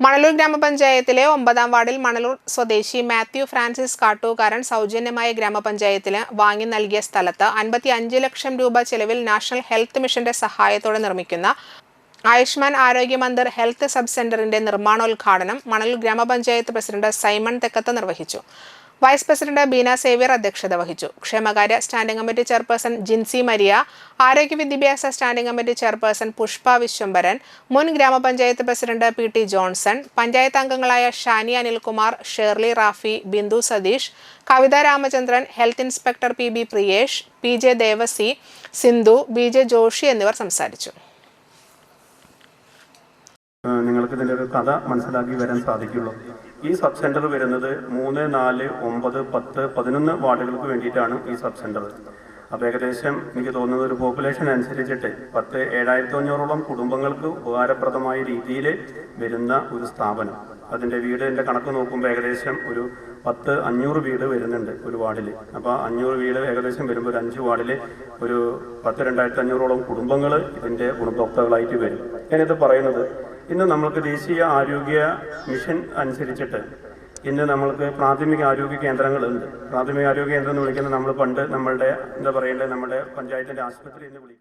മണലൂർ ഗ്രാമപഞ്ചായത്തിലെ ഒമ്പതാം വാർഡിൽ മണലൂർ സ്വദേശി മാത്യു ഫ്രാൻസിസ് കാട്ടൂക്കാരൻ സൗജന്യമായ ഗ്രാമപഞ്ചായത്തിന് വാങ്ങി നൽകിയ സ്ഥലത്ത് അൻപത്തി അഞ്ച് ലക്ഷം രൂപ ചെലവിൽ നാഷണൽ ഹെൽത്ത് മിഷന്റെ സഹായത്തോടെ നിർമ്മിക്കുന്ന ആയുഷ്മാൻ ആരോഗ്യ മന്ദിർ ഹെൽത്ത് സബ് സെന്ററിന്റെ നിർമ്മാണോദ്ഘാടനം മണലൂർ ഗ്രാമപഞ്ചായത്ത് പ്രസിഡന്റ് സൈമൺ തെക്കത്ത് നിർവഹിച്ചു. വൈസ് പ്രസിഡന്റ് ബീന സേവ്യർ അധ്യക്ഷത വഹിച്ചു. ക്ഷേമകാര്യ standing committee chairperson Jinsi Maria ആരോഗ്യ വിദ്യാഭ്യാസ standing committee chairperson Pushpa Vishwambharan മുൻ ഗ്രാമപഞ്ചായത്ത് president P T Johnson panchayat അംഗങ്ങളായ Shani Anilkumar Shirley Rafi Bindu Satheesh Kavitha Ramachandran health inspector P B Priyesh P J Devasi Sindhu B J Joshi എന്നിവർ സംസാരിച്ചു. നിങ്ങൾക്ക് ഇതിന്റെ ഒരു കഥ മനസ്സിലാക്കി വരാൻ സാധിക്കുള്ളൂ ഈ സബ് സെന്റർ വരുന്നത് മൂന്ന് നാല് ഒമ്പത് പത്ത് പതിനൊന്ന് വാർഡുകൾക്ക് വേണ്ടിയിട്ടാണ് ഈ സബ് സെന്റർ. അപ്പോൾ ഏകദേശം എനിക്ക് തോന്നുന്നത് ഒരു പോപ്പുലേഷൻ അനുസരിച്ചിട്ട് പത്ത് ഏഴായിരത്തി അഞ്ഞൂറോളം കുടുംബങ്ങൾക്ക് ഉപകാരപ്രദമായ രീതിയിൽ വരുന്ന ഒരു സ്ഥാപനം. അതിന്റെ വീടിന്റെ കണക്ക് നോക്കുമ്പോൾ ഏകദേശം ഒരു പത്ത് അഞ്ഞൂറ് വീട് വരുന്നുണ്ട് ഒരു വാർഡിൽ അപ്പോൾ അഞ്ഞൂറ് വീട് ഏകദേശം വരുമ്പോൾ ഒരു അഞ്ച് വാർഡിൽ ഒരു പത്ത് രണ്ടായിരത്തി അഞ്ഞൂറോളം കുടുംബങ്ങൾ ഇതിന്റെ ഗുണഭോക്താക്കളായിട്ട് വരും. ഞാനിത് പറയുന്നത് ഇന്ന് നമ്മൾക്ക് ദേശീയ ആരോഗ്യ മിഷൻ അനുസരിച്ചിട്ട് ഇന്ന് നമ്മൾക്ക് പ്രാഥമിക ആരോഗ്യ കേന്ദ്രങ്ങളുണ്ട്. പ്രാഥമിക ആരോഗ്യ കേന്ദ്രം എന്ന് വിളിക്കുന്നത് നമ്മൾ പണ്ട് നമ്മളുടെ എന്താ പറയേണ്ടത് നമ്മുടെ പഞ്ചായത്തിന്റെ ആശുപത്രി എന്ന് വിളിക്കും.